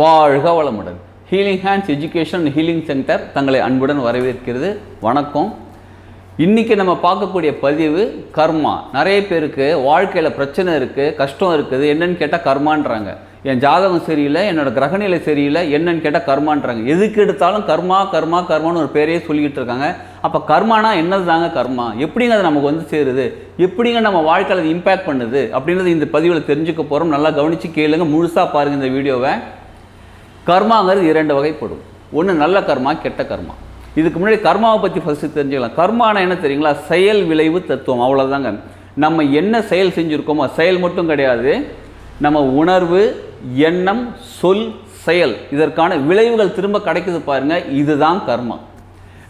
வாழ்க வளமுடன். Healing hands education healing centre தங்களை அன்புடன் வரவேற்கிறது. வணக்கம். இன்றைக்கி நம்ம பார்க்கக்கூடிய பதிவு கர்மா. நிறைய பேருக்கு வாழ்க்கையில் பிரச்சனை இருக்குது கஷ்டம் இருக்குது என்னன்னு கேட்டால் கர்மான்றாங்க. என் ஜாதகம் சரியில்லை என்னோட கிரகநிலை சரியில்லை என்னன்னு கேட்டால் கர்மான்றாங்க. எதுக்கு எடுத்தாலும் கர்மா கர்மா கர்மான்னு ஒரு பேரையே சொல்லிக்கிட்டு இருக்காங்க. அப்போ கர்மானா என்னது தாங்க கர்மா? எப்படிங்க அது நமக்கு வந்து சேருது? எப்படிங்க நம்ம வாழ்க்கையில் இம்பேக்ட் பண்ணுது? அப்படின்றது இந்த பதிவில் தெரிஞ்சுக்க போகிறோம் நல்லா கவனித்து கேளுங்க. முழுசாக பாருங்கள் இந்த வீடியோவை. கர்மாங்கிறது இரண்டு வகைப்படும். ஒன்று நல்ல கர்மா கெட்ட கர்மா. இதுக்கு முன்னாடி கர்மாவை பற்றி ஃபஸ்ட்டு தெரிஞ்சுக்கலாம். கர்மானா என்ன தெரியுங்களா? செயல் விளைவு தத்துவம். அவ்வளோதாங்க நம்ம என்ன செயல் செஞ்சுருக்கோமோ செயல் மட்டும் கிடையாது. நம்ம உணர்வு எண்ணம் சொல் செயல். இதற்கான விளைவுகள் திரும்ப கிடைக்குது பாருங்கள் இதுதான் கர்மா.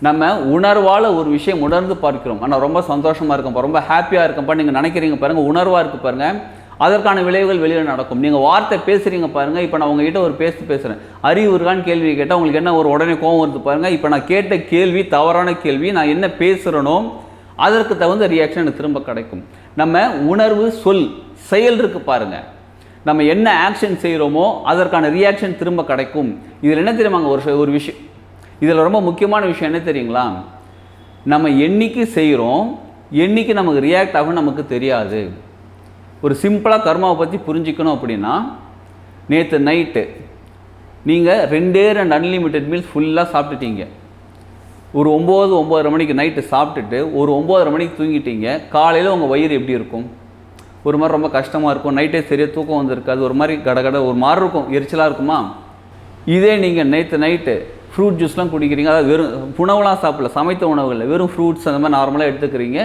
நம்ம உணர்வால் ஒரு விஷயம் உணர்ந்து பார்க்கிறோம். ஆனால் ரொம்ப சந்தோஷமாக இருக்கும்ப்பா ரொம்ப ஹாப்பியாக இருக்கும்ப்பா நீங்கள் நினைக்கிறீங்க பாருங்கள் உணர்வாக இருக்குது பாருங்கள் அதற்கான விளைவுகள் வெளியில் நடக்கும். நீங்கள் வார்த்தை பேசுகிறீங்க பாருங்கள் இப்போ நான் உங்ககிட்ட ஒரு பேசி பேசுகிறேன் அறிவு இருக்கான்னு கேள்வி கேட்டால் உங்களுக்கு என்ன ஒரு உடனே கோவம் வருது பாருங்கள் இப்போ நான் கேட்ட கேள்வி தவறான கேள்வி நான் என்ன பேசுகிறேனோ அதற்கு தகுந்த ரியாக்ஷன் எனக்கு திரும்ப கிடைக்கும். நம்ம உணர்வு சொல் செயல் இருக்கு பாருங்கள் நம்ம என்ன ஆக்ஷன் செய்கிறோமோ அதற்கான ரியாக்ஷன் திரும்ப கிடைக்கும். இதில் என்ன தெரியுமாங்க ஒரு ஒரு விஷயம்? இதில் ரொம்ப முக்கியமான விஷயம் என்ன தெரியுங்களா? நம்ம என்னைக்கு செய்கிறோம் என்னைக்கு நமக்கு ரியாக்ட் ஆகும் நமக்கு தெரியாது. ஒரு சிம்பிளாக கர்மாவை பற்றி புரிஞ்சிக்கணும் அப்படின்னா நேற்று நைட்டு நீங்கள் ரெண்டே ரெண்டு அன்லிமிட்டெட் மீல்ஸ் ஃபுல்லாக சாப்பிட்டுட்டீங்க. ஒரு ஒம்பது ஒம்பதரை மணிக்கு நைட்டு சாப்பிட்டுட்டு ஒரு ஒம்பதரை மணிக்கு தூங்கிட்டீங்க. காலையில் உங்கள் வயிறு எப்படி இருக்கும்? ஒரு மாதிரி ரொம்ப கஷ்டமாக இருக்கும். நைட்டே சரியாக தூக்கம் வந்திருக்காது. ஒரு மாதிரி கடகட ஒரு மாதிரி இருக்கும். எரிச்சலாக இருக்குமா? இதே நீங்கள் நேற்று நைட்டு ஃப்ரூட் ஜூஸ்லாம் குடிக்கிறீங்க. அதாவது வெறும் உணவுலாம் சாப்பிடல. சமைத்த உணவுகளில் வெறும் ஃப்ரூட்ஸ் அந்த மாதிரி நார்மலாக எடுத்துக்கிறீங்க.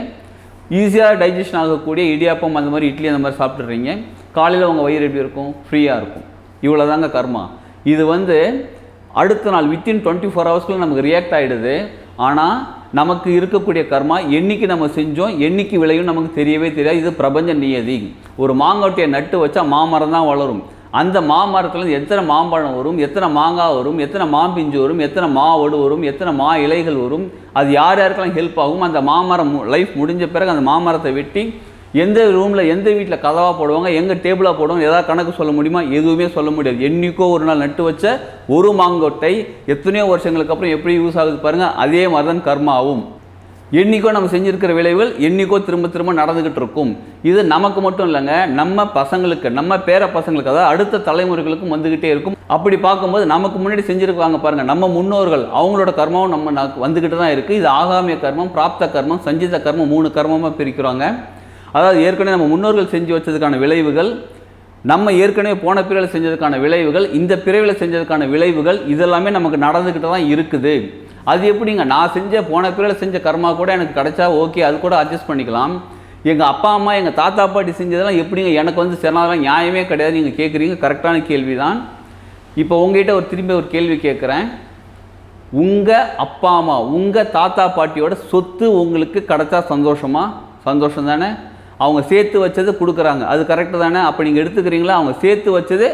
ஈஸியாக டைஜஷன் ஆகக்கூடிய இடியாப்பம் அந்த மாதிரி இட்லி அந்த மாதிரி சாப்பிட்றீங்க காலையில் உங்கள் வயிறு எப்படி இருக்கும்? ஃப்ரீயாக இருக்கும். இவ்வளோ தாங்க கர்மா. இது வந்து அடுத்த நாள் வித்தின் டுவெண்ட்டி ஃபோர் ஹவர்ஸ்க்குள்ள நமக்கு ரியாக்ட் ஆகிடுது ஆனால் நமக்கு இருக்கக்கூடிய கர்மா என்னைக்கு நம்ம செஞ்சோம் என்னைக்கு விளையும் நமக்கு தெரியவே தெரியாது. இது பிரபஞ்ச நியதி. ஒரு மாங்கொட்டையை நட்டு வச்சா மாமரம் தான் வளரும். அந்த மாமரத்துலேருந்து எத்தனை மாம்பழம் வரும் எத்தனை மாங்காய் வரும் எத்தனை மாம்பிஞ்சு வரும் எத்தனை மாவடு வரும் எத்தனை மா இலைகள் வரும் அது யார் யாருக்கெல்லாம் ஹெல்ப் ஆகும் அந்த மாமரம் லைஃப் முடிஞ்ச பிறகு அந்த மாமரத்தை வெட்டி எந்த ரூமில் எந்த வீட்டில் கதவாக போடுவாங்க எங்கே டேபிளாக போடுவாங்க ஏதாவது கணக்கு சொல்ல முடியுமா? எதுவுமே சொல்ல முடியாது. என்றைக்கோ ஒரு நாள் நட்டு வச்ச ஒரு மாங்கொட்டை எத்தனையோ வருஷங்களுக்கு அப்புறம் எப்படி யூஸ் ஆகுது பாருங்கள் அதே மாதிரி தான் கர்மாவும். என்றைக்கோ நம்ம செஞ்சுருக்கிற விளைவுகள் என்றைக்கோ திரும்ப திரும்ப நடந்துக்கிட்டு இருக்கும். இது நமக்கு மட்டும் இல்லைங்க நம்ம பசங்களுக்கு நம்ம பேர பசங்களுக்கு அதாவது அடுத்த தலைமுறைகளுக்கும் வந்துக்கிட்டே இருக்கும். அப்படி பார்க்கும்போது நமக்கு முன்னாடி செஞ்சுருக்காங்க பாருங்கள் நம்ம முன்னோர்கள் அவங்களோட கர்மாவும் நம்ம வந்துக்கிட்டு தான் இருக்குது இது ஆகாமிய கர்மம் பிராப்த கர்மம் சஞ்சித கர்மம் மூணு கர்மமாக பிரிக்கிறாங்க. அதாவது ஏற்கனவே நம்ம முன்னோர்கள் செஞ்சு வச்சதுக்கான விளைவுகள் நம்ம ஏற்கனவே போன பிறவில் செஞ்சதுக்கான விளைவுகள் இந்த பிறவில் செஞ்சதுக்கான விளைவுகள் இதெல்லாமே நமக்கு நடந்துக்கிட்டு தான் இருக்குது. அது எப்படிங்க? நான் செஞ்ச போன பிறகு செஞ்ச கர்மா கூட எனக்கு கிடைச்சா ஓகே அது கூட அட்ஜஸ்ட் பண்ணிக்கலாம். எங்கள் அப்பா அம்மா எங்கள் தாத்தா பாட்டி செஞ்சதெல்லாம் எப்படிங்க? எனக்கு வந்து சிறந்ததெல்லாம் நியாயமே கிடையாது. நீங்கள் கேட்குறீங்க கரெக்டான கேள்வி தான் இப்போ உங்ககிட்ட ஒரு திரும்பி ஒரு கேள்வி கேட்குறேன் உங்கள் அப்பா அம்மா உங்கள் தாத்தா பாட்டியோட சொத்து உங்களுக்கு கிடைச்சா சந்தோஷமா? சந்தோஷம் தானே? அவங்க சேர்த்து வச்சது கொடுக்குறாங்க. அது கரெக்டு தானே? அப்போ நீங்கள் எடுத்துக்கிறீங்களா? அவங்க சேர்த்து வச்சது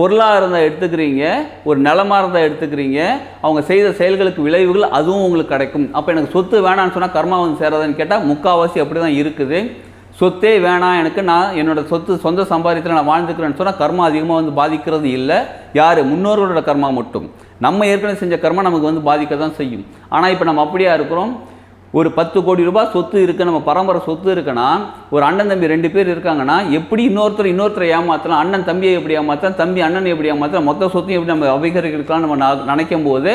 பொருளாக இருந்தால் எடுத்துக்கிறீங்க ஒரு நிலமாக இருந்தால் எடுத்துக்கிறீங்க அவங்க செய்த செயல்களுக்கு விளைவுகள் அதுவும் உங்களுக்கு கிடைக்கும். அப்போ எனக்கு சொத்து வேணான்னு சொன்னால் கர்மா வந்து சேராதுன்னு கேட்டால் முக்கால்வாசி அப்படி தான் இருக்குது. சொத்தே வேணாம் எனக்கு நான் என்னோட சொத்து சொந்த சம்பாதித்தில் நான் வாழ்ந்துக்கிறேன்னு சொன்னால் கர்மா அதிகமாக வந்து பாதிக்கிறது இல்லை. யார்? முன்னோர்களோட கர்மா மட்டும். நம்ம ஏற்கனவே செஞ்ச கர்மா நமக்கு வந்து பாதிக்க தான் செய்யும். ஆனால் இப்போ நம்ம அப்படியா இருக்கிறோம். ஒரு பத்து கோடி ரூபாய் சொத்து இருக்குது நம்ம பரம்பரை சொத்து இருக்குன்னா ஒரு அண்ணன் தம்பி ரெண்டு பேர் இருக்காங்கன்னா எப்படி இன்னொருத்தர் இன்னொருத்தரை ஏமாற்றலாம் அண்ணன் தம்பியை எப்படி ஏமாற்றலாம் தம்பி அண்ணனை எப்படி ஏமாற்றலாம் மொத்த சொத்தையும் எப்படி நம்ம அபகரிக்கலாம் நம்ம நினைக்கும் போது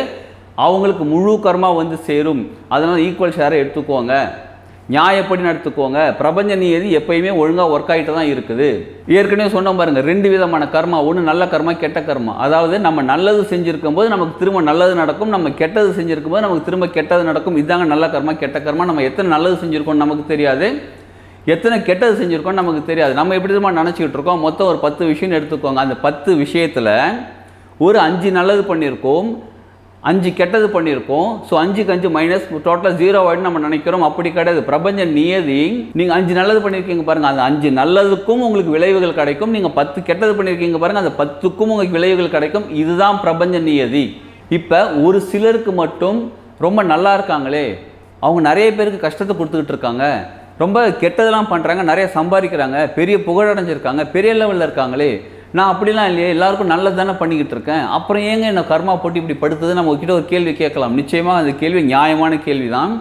அவங்களுக்கு முழு கர்மா வந்து சேரும். அதனால் ஈக்குவல் ஷேரை எடுத்துக்கோங்க. நியாயப்படி நடத்துக்கோங்க. பிரபஞ்ச நியதி எப்பயுமே ஒழுங்காக ஒர்க் ஆகிட்டு தான் இருக்குது. ஏற்கனவே சொன்ன பாருங்க ரெண்டு விதமான கர்மா ஒன்று நல்ல கர்மா கெட்ட கர்மா. அதாவது நம்ம நல்லது செஞ்சுருக்கும் போது நமக்கு திரும்ப நல்லது நடக்கும் நம்ம கெட்டது செஞ்சிருக்கும் போது நமக்கு திரும்ப கெட்டது நடக்கும். இதாங்க நல்ல கர்மா கெட்ட கர்மா. நம்ம எத்தனை நல்லது செஞ்சுருக்கோம் நமக்கு தெரியாது. எத்தனை கெட்டது செஞ்சுருக்கோம் நமக்கு தெரியாது. நம்ம எப்படி திரும்ப நினச்சிக்கிட்டு இருக்கோம்? மொத்தம் ஒரு பத்து விஷயம்னு எடுத்துக்கோங்க. அந்த பத்து விஷயத்தில் ஒரு அஞ்சு நல்லது பண்ணியிருக்கோம். அஞ்சு கெட்டது பண்ணியிருக்கோம். ஸோ அஞ்சுக்கு அஞ்சு மைனஸ் டோட்டலாக ஜீரோ ஆகிடும் நம்ம நினைக்கிறோம். அப்படி கிடையாது. பிரபஞ்ச நியதி நீங்கள் அஞ்சு நல்லது பண்ணியிருக்கீங்க பாருங்கள் அந்த அஞ்சு நல்லதுக்கும் உங்களுக்கு விளைவுகள் கிடைக்கும். நீங்கள் பத்து கெட்டது பண்ணியிருக்கீங்க பாருங்கள் அந்த பத்துக்கும் உங்களுக்கு விளைவுகள் கிடைக்கும். இதுதான் பிரபஞ்ச நியதி. இப்போ ஒரு சிலருக்கு மட்டும் ரொம்ப நல்லா இருக்காங்களே. அவங்க நிறைய பேருக்கு கஷ்டத்தை கொடுத்துக்கிட்டு இருக்காங்க. ரொம்ப கெட்டதெல்லாம் பண்ணுறாங்க நிறைய சம்பாதிக்கிறாங்க. பெரிய புகழடைஞ்சிருக்காங்க. பெரிய லெவலில் இருக்காங்களே. நான் அப்படிலாம் இல்லையே எல்லாருக்கும் நல்லது தானே பண்ணிக்கிட்டு இருக்கேன். அப்புறம் ஏங்க என்ன கர்மா போட்டு இப்படி படுத்தது? நம்ம கிட்ட ஒரு கேள்வி கேட்கலாம். நிச்சயமாக அந்த கேள்வி நியாயமான கேள்வி தான்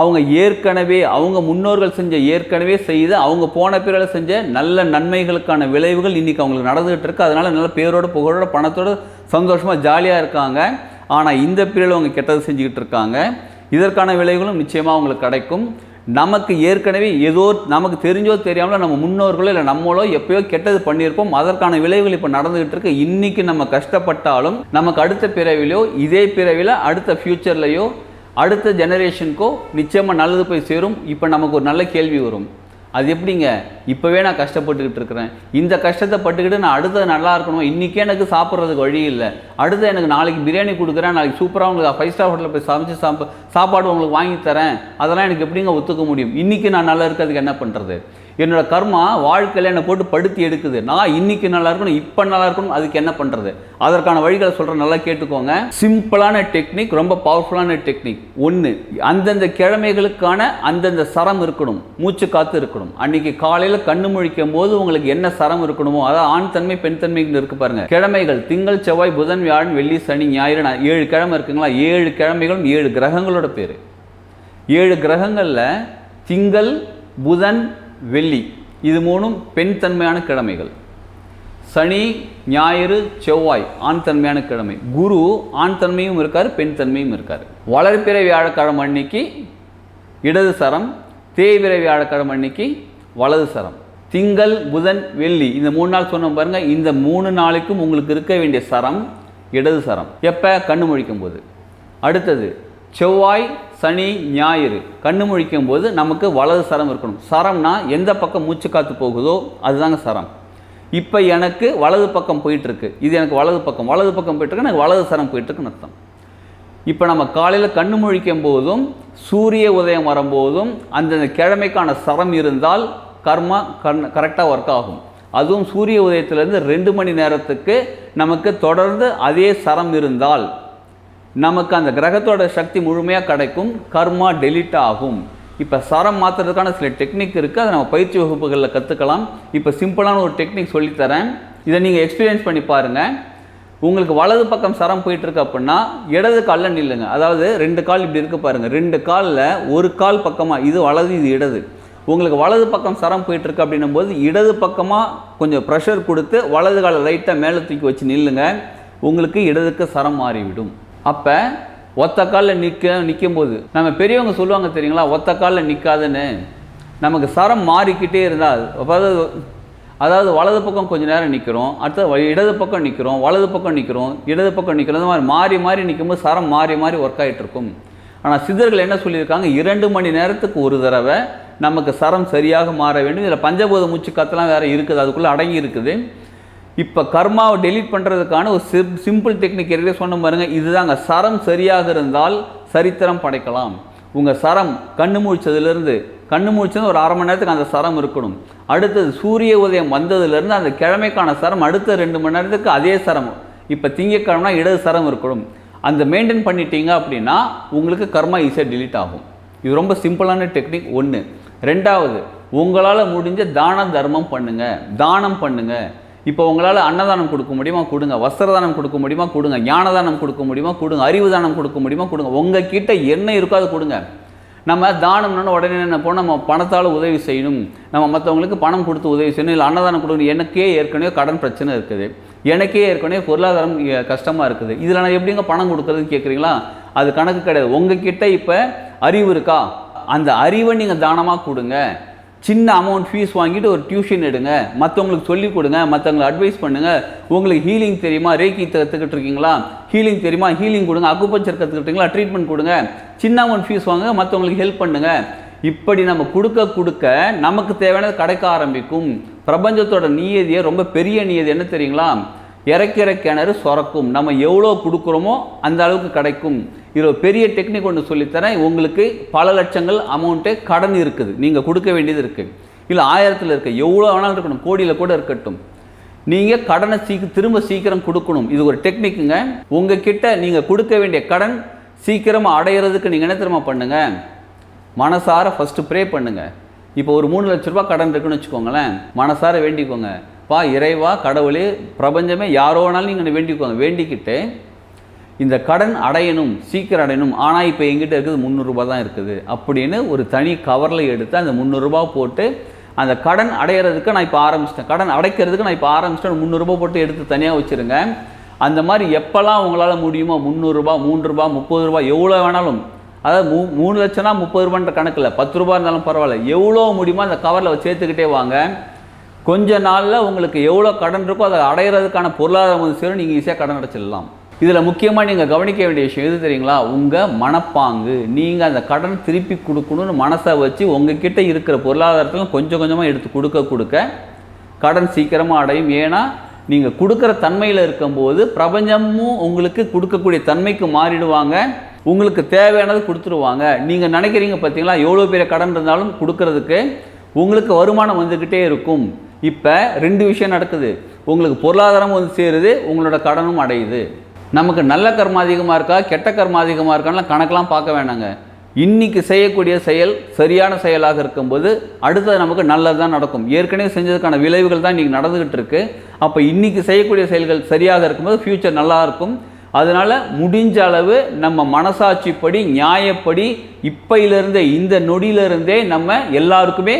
அவங்க ஏற்கனவே அவங்க முன்னோர்கள் செஞ்ச ஏற்கனவே செய்து அவங்க போன பிறகு செஞ்ச நல்ல நன்மைகளுக்கான விளைவுகள் இன்றைக்கி அவங்களுக்கு நடந்துகிட்டு இருக்கு. அதனால் நல்ல பேரோட புகழோட பணத்தோட சந்தோஷமாக ஜாலியாக இருக்காங்க. ஆனால் இந்த பிரிவில் அவங்க கெட்டது செஞ்சுக்கிட்டு இருக்காங்க. இதற்கான விளைவுகளும் நிச்சயமாக அவங்களுக்கு கிடைக்கும். நமக்கு ஏற்கனவே ஏதோ நமக்கு தெரிஞ்சோ தெரியாமலோ நம்ம முன்னோர்களோ இல்லை நம்மளோ எப்பயோ கெட்டது பண்ணியிருப்போம். அதற்கான விளைவுகள் இப்போ நடந்துகிட்டு இருக்கு. இன்னைக்கு நம்ம கஷ்டப்பட்டாலும் நமக்கு அடுத்த பிறவிலையோ இதே பிறவில அடுத்த ஃப்யூச்சர்லையோ அடுத்த ஜெனரேஷனுக்கோ நிச்சயமாக நல்லது போய் சேரும். இப்போ நமக்கு ஒரு நல்ல கேள்வி வரும். அது எப்படிங்க? இப்போவே நான் கஷ்டப்பட்டுக்கிட்டு இருக்கிறேன். இந்த கஷ்டத்தை பட்டுக்கிட்டு நான் அடுத்தது நல்லா இருக்கணும். இன்றைக்கே எனக்கு சாப்பிட்றதுக்கு வழி இல்லை. அடுத்து எனக்கு நாளைக்கு பிரியாணி கொடுக்குறேன். நாளைக்கு சூப்பராக உங்களுக்கு ஃபைவ் ஸ்டார் ஹோட்டலில் போய் சமைச்சு சாப்பா சாப்பாடு உங்களுக்கு வாங்கி தரேன். அதெல்லாம் எனக்கு எப்படிங்க ஒத்துக்க முடியும்? இன்றைக்கி நான் நல்லா இருக்கிறதுக்கு என்ன பண்ணுறது என்னோட கர்மா வாழ்க்கையில் என்னை போட்டு படுத்தி எடுக்குது. நான் இன்னைக்கு நல்லா இருக்கணும் இப்போ நல்லா இருக்கணும் அதுக்கு என்ன பண்ணுறது அதற்கான வழிகளை சொல்கிறேன் நல்லா கேட்டுக்கோங்க. சிம்பிளான டெக்னிக் ரொம்ப பவர்ஃபுல்லான டெக்னிக் ஒன்று அந்தந்த கிழமைகளுக்கான அந்தந்த சரம் இருக்கணும் மூச்சு காத்து இருக்கணும். அன்னைக்கு காலையில் கண்ணு முழிக்கும் போது உங்களுக்கு என்ன சரம் இருக்கணுமோ அதாவது ஆண் தன்மை பெண் தன்மைன்னு இருக்கு பாருங்க. கிழமைகள் திங்கள் செவ்வாய் புதன் வியாழன் வெள்ளி சனி ஞாயிறு ஏழு கிழமை இருக்குங்களா? ஏழு கிழமைகளும் ஏழு கிரகங்களோட பேர். ஏழு கிரகங்களில் திங்கள் புதன் வெள்ளி. இது மூணும் பெண் தன்மையான கிழமைகள். சனி ஞாயிறு செவ்வாய் ஆண் தன்மையான கிழமை. குரு ஆண் தன்மையும் இருக்கார் பெண் தன்மையும் இருக்கார். வளர்பிறை வியாழக்கிழமை அன்னைக்கு இடது சரம் தேய்பிறை வியாழக்கிழமை அன்னைக்கு வலது சரம். திங்கள் புதன் வெள்ளி. இந்த மூணு நாள் சொன்னோம் பாருங்க இந்த மூணு நாளைக்கும் உங்களுக்கு இருக்க வேண்டிய சரம் இடது சரம். எப்போ? கண்ணு முழிக்கும் போது அடுத்தது செவ்வாய் சனி ஞாயிறு. கண்ணு முழிக்கும் போது நமக்கு வலது சரம் இருக்கணும். சரம்னா எந்த பக்கம் மூச்சு காத்து போகுதோ அதுதாங்க சரம். இப்போ எனக்கு வலது பக்கம் போயிட்டு இருக்கு இது எனக்கு வலது பக்கம். வலது பக்கம் போயிட்டு இருக்கு எனக்கு வலது சரம் போயிட்டு இருக்குன்னு அர்த்தம். இப்போ நம்ம காலையில் கண்ணு முழிக்கும் போதும் சூரிய உதயம் வரும்போதும் அந்தந்த கிழமைக்கான சரம் இருந்தால் கர்மா கண் கரெக்டாக ஒர்க் ஆகும். அதுவும் சூரிய உதயத்திலேருந்து ரெண்டு மணி நேரத்துக்கு நமக்கு தொடர்ந்து அதே சரம் இருந்தால் நமக்கு அந்த கிரகத்தோட சக்தி முழுமையாக கிடைக்கும் கர்மா டெலிட் ஆகும். இப்போ சரம் மாற்றுறதுக்கான சில டெக்னிக் இருக்குது அதை நம்ம பயிற்சி வகுப்புகளில் கற்றுக்கலாம் இப்போ சிம்பிளான ஒரு டெக்னிக் சொல்லித்தரேன். இதை நீங்கள் எக்ஸ்பீரியன்ஸ் பண்ணி பாருங்கள் உங்களுக்கு வலது பக்கம் சரம் போயிட்டுருக்கு அப்படின்னா இடது காலில் நில்லுங்க. அதாவது ரெண்டு கால் இப்படி இருக்குது பாருங்கள் ரெண்டு காலில் ஒரு கால் பக்கமாக இது வலது இது இடது. உங்களுக்கு வலது பக்கம் சரம் போயிட்டுருக்கு அப்படின்னும் போது இடது பக்கமாக கொஞ்சம் ப்ரெஷர் கொடுத்து வலது காலை லைட்டாக மேலே தூக்கி வச்சு நில்லுங்க. உங்களுக்கு இடதுக்கு சரம் மாறிவிடும். அப்போ ஒத்த காலில் நிற்க நிற்கும் போது நம்ம பெரியவங்க சொல்லுவாங்க தெரியுங்களா? ஒத்த காலில் நிற்காதுன்னு நமக்கு சரம் மாறிக்கிட்டே இருந்தால் அதாவது அதாவது வலது பக்கம் கொஞ்ச நேரம் நிற்கிறோம் அடுத்தது வ- இடது பக்கம் நிற்கிறோம் வலது பக்கம் நிற்கிறோம் இடது பக்கம் நிற்கிறோம் இந்த மாதிரி மாறி மாறி நிற்கும்போது சரம் மாறி மாறி ஒர்க் ஆகிட்டு இருக்கும். ஆனால் சித்தர்கள் என்ன சொல்லியிருக்காங்க? இரண்டு மணி நேரத்துக்கு ஒரு தடவை நமக்கு சரம் சரியாக மாற வேண்டும். இதில் பஞ்சபூத மூச்சு கத்தெல்லாம் வேறு இருக்குது அதுக்குள்ளே அடங்கி இருக்குது. இப்போ கர்மாவை டெலீட் பண்ணுறதுக்கான ஒரு சிம் சிம்பிள் டெக்னிக் ஏற்கனவே சொன்ன பாருங்க. இதுதாங்க. சரம் சரியாக இருந்தால் சரித்திரம் படைக்கலாம். உங்கள் சரம் கண்ணு முழிச்சதுலேருந்து கண்ணு முழிச்சது ஒரு அரை மணி நேரத்துக்கு அந்த சரம் இருக்கணும். அடுத்தது சூரிய உதயம் வந்ததுலேருந்து அந்த கிழமைக்கான சரம் அடுத்த ரெண்டு மணி நேரத்துக்கு அதே சரம். இப்போ திங்கக்கிழமைனா இடது சரம் இருக்கணும். அந்த மெயின்டைன் பண்ணிட்டீங்க அப்படின்னா உங்களுக்கு கர்மா ஈஸியாக டிலீட் ஆகும். இது ரொம்ப சிம்பிளான டெக்னிக் ஒன்று ரெண்டாவது உங்களால் முடிஞ்ச தான தர்மம் பண்ணுங்கள் தானம் பண்ணுங்கள் இப்போ உங்களால் அன்னதானம் கொடுக்க முடியுமா? கொடுங்க. வஸ்திரதானம் கொடுக்க முடியுமா? கொடுங்க. ஞானதானம் கொடுக்க முடியுமா? கொடுங்க. அறிவு தானம் கொடுக்க முடியுமா? கொடுங்க. உங்கள் கிட்ட என்ன இருக்கோ அதை கொடுங்க. நம்ம தானம்னு உடனே என்ன போனால் நம்ம பணத்தால் உதவி செய்யணும். நம்ம மற்றவங்களுக்கு பணம் கொடுத்து உதவி செய்யணும். இல்லை அன்னதானம் கொடுக்கணும். எனக்கே ஏற்கனவே கடன் பிரச்சனை இருக்குது. எனக்கே ஏற்கனவே பொருளாதாரம் கஷ்டமாக இருக்குது. இதில் நான் எப்படிங்க பணம் கொடுக்குறதுன்னு கேட்குறீங்களா அது கணக்கு கிடையாது. உங்ககிட்ட இப்போ அறிவு இருக்கா? அந்த அறிவை நீங்கள் தானமாக கொடுங்க. சின்ன அமௌண்ட் ஃபீஸ் வாங்கிட்டு ஒரு டியூஷன் எடுங்க. மற்றவங்களுக்கு சொல்லிக் கொடுங்க. மற்றவங்களை அட்வைஸ் பண்ணுங்க. உங்களுக்கு ஹீலிங் தெரியுமா? ரேக்கி கற்றுக்கிட்டு இருக்கீங்களா? ஹீலிங் தெரியுமா? ஹீலிங் கொடுங்க. அக்குபஞ்சர் கற்றுக்கிட்டீங்களா ட்ரீட்மெண்ட் கொடுங்க. சின்ன அமௌண்ட் ஃபீஸ் வாங்க மற்றவங்களுக்கு ஹெல்ப் பண்ணுங்க. இப்படி நம்ம கொடுக்க கொடுக்க நமக்கு தேவையானது கிடைக்க ஆரம்பிக்கும். பிரபஞ்சத்தோட நியதியை ரொம்ப பெரிய நியதி. என்ன தெரியுங்களா? இறக்கிற கிணறு சுரக்கும். நம்ம எவ்வளோ கொடுக்குறோமோ அந்த அளவுக்கு கிடைக்கும். இதில் பெரிய டெக்னிக் ஒன்று சொல்லித்தரேன். உங்களுக்கு பல லட்சங்கள் அமௌண்ட்டு கடன் இருக்குது. நீங்கள் கொடுக்க வேண்டியது இருக்குது இல்லை ஆயிரத்தில் இருக்க எவ்வளோ வேணாலும் இருக்கணும். கோடியில் கூட இருக்கட்டும். நீங்கள் கடனை சீக்கிரம் திரும்ப சீக்கிரம் கொடுக்கணும். இது ஒரு டெக்னிக்குங்க உங்ககிட்ட நீங்கள் கொடுக்க வேண்டிய கடன் சீக்கிரமாக அடையிறதுக்கு நீங்கள் என்ன திரும்ப பண்ணுங்கள் மனசார ஃபஸ்ட்டு ப்ரே பண்ணுங்கள் இப்போ ஒரு மூணு லட்ச ரூபா கடன் இருக்குன்னு வச்சுக்கோங்களேன். மனசார வேண்டிக்கோங்க. பா இறைவா கடவுளே பிரபஞ்சமே யாரோ வேணாலும் நீங்கள் வேண்டிக்கோங்க. வேண்டிக்கிட்டு இந்த கடன் அடையணும் சீக்கிரம் அடையணும். ஆனால் இப்போ எங்கிட்ட இருக்குது முந்நூறுரூபா தான் இருக்குது. அப்படின்னு ஒரு தனி கவரில் எடுத்து அந்த முந்நூறுரூபா போட்டு அந்த கடன் அடையிறதுக்கு நான் இப்போ ஆரம்பிச்சிட்டேன். கடன் அடைக்கிறதுக்கு நான் இப்போ ஆரம்பிச்சிட்டேன். முந்நூறுரூபா போட்டு எடுத்து தனியாக வச்சுருங்க. அந்த மாதிரி எப்போல்லாம் உங்களால் முடியுமோ முந்நூறுரூபா மூன்று ரூபா முப்பது ரூபா எவ்வளோ வேணாலும் அதாவது மூ மூணு லட்சம்னா முப்பது ரூபான்ற கணக்கில் பத்து ரூபா இருந்தாலும் பரவாயில்ல. எவ்வளோ முடியுமோ அந்த கவரில் சேர்த்துக்கிட்டே வாங்க. கொஞ்ச நாளில் உங்களுக்கு எவ்வளோ கடன் இருக்கோ அதை அடையிறதுக்கான பொருளாதாரம் வந்து சேரும். நீங்கள் ஈஸியாக கடன் அடைச்சிடலாம். இதில் முக்கியமாக நீங்கள் கவனிக்க வேண்டிய விஷயம் எது தெரியுங்களா? உங்கள் மனப்பாங்கு. நீங்கள் அந்த கடன் திருப்பி கொடுக்கணும்னு மனசை வச்சு உங்ககிட்ட இருக்கிற பொருளாதாரத்தில் கொஞ்சம் கொஞ்சமாக எடுத்து கொடுக்க கொடுக்க கடன் சீக்கிரமாக அடையும். ஏன்னா நீங்கள் கொடுக்குற தன்மையில் இருக்கும்போது பிரபஞ்சமும் உங்களுக்கு கொடுக்கக்கூடிய தன்மைக்கு மாறிடுவாங்க. உங்களுக்கு தேவையானது கொடுத்துருவாங்க. நீங்கள் நினைக்கிறீங்க பார்த்தீங்களா எவ்வளோ பெரிய கடன் இருந்தாலும் கொடுக்கறதுக்கு உங்களுக்கு வருமானம் வந்துக்கிட்டே இருக்கும். இப்போ ரெண்டு விஷயம் நடக்குது. உங்களுக்கு பொருளாதாரமும் வந்து சேருது உங்களோட கடனும் அடையுது. நமக்கு நல்ல கர்மம் அதிகமாக இருக்கா கெட்ட கர்மம் அதிகமாக இருக்கான்லாம் கணக்கெலாம் பார்க்க வேணாங்க. இன்னைக்கு செய்யக்கூடிய செயல் சரியான செயலாக இருக்கும்போது அடுத்தது நமக்கு நல்லது தான் நடக்கும். ஏற்கனவே செஞ்சதுக்கான விளைவுகள் தான் இன்றைக்கி நடந்துக்கிட்டு இருக்கு. அப்போ இன்றைக்கி செய்யக்கூடிய செயல்கள் சரியாக இருக்கும்போது ஃப்யூச்சர் நல்லா இருக்கும். முடிஞ்ச அளவு நம்ம மனசாட்சிப்படி நியாயப்படி இப்பையிலிருந்தே இந்த நொடியிலிருந்தே நம்ம எல்லாருக்குமே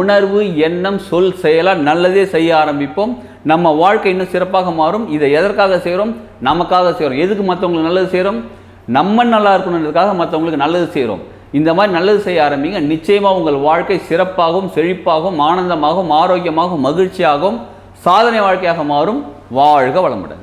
உணர்வு எண்ணம் சொல் செயலாக நல்லதே செய்ய ஆரம்பிப்போம். நம்ம வாழ்க்கை இன்னும் சிறப்பாக மாறும். இதை எதற்காக செய்கிறோம் நமக்காக செய்கிறோம் எதுக்கு மற்றவங்களுக்கு நல்லது செய்கிறோம் நம்ம நல்லா இருக்கணுன்றதுக்காக மற்றவங்களுக்கு நல்லது செய்கிறோம் இந்த மாதிரி நல்லது செய்ய ஆரம்பிங்க. நிச்சயமாக உங்கள் வாழ்க்கை சிறப்பாகவும் செழிப்பாகவும் ஆனந்தமாகவும் ஆரோக்கியமாகவும் மகிழ்ச்சியாகவும் சாதனை வாழ்க்கையாக மாறும். வாழ்க வளமுடன்.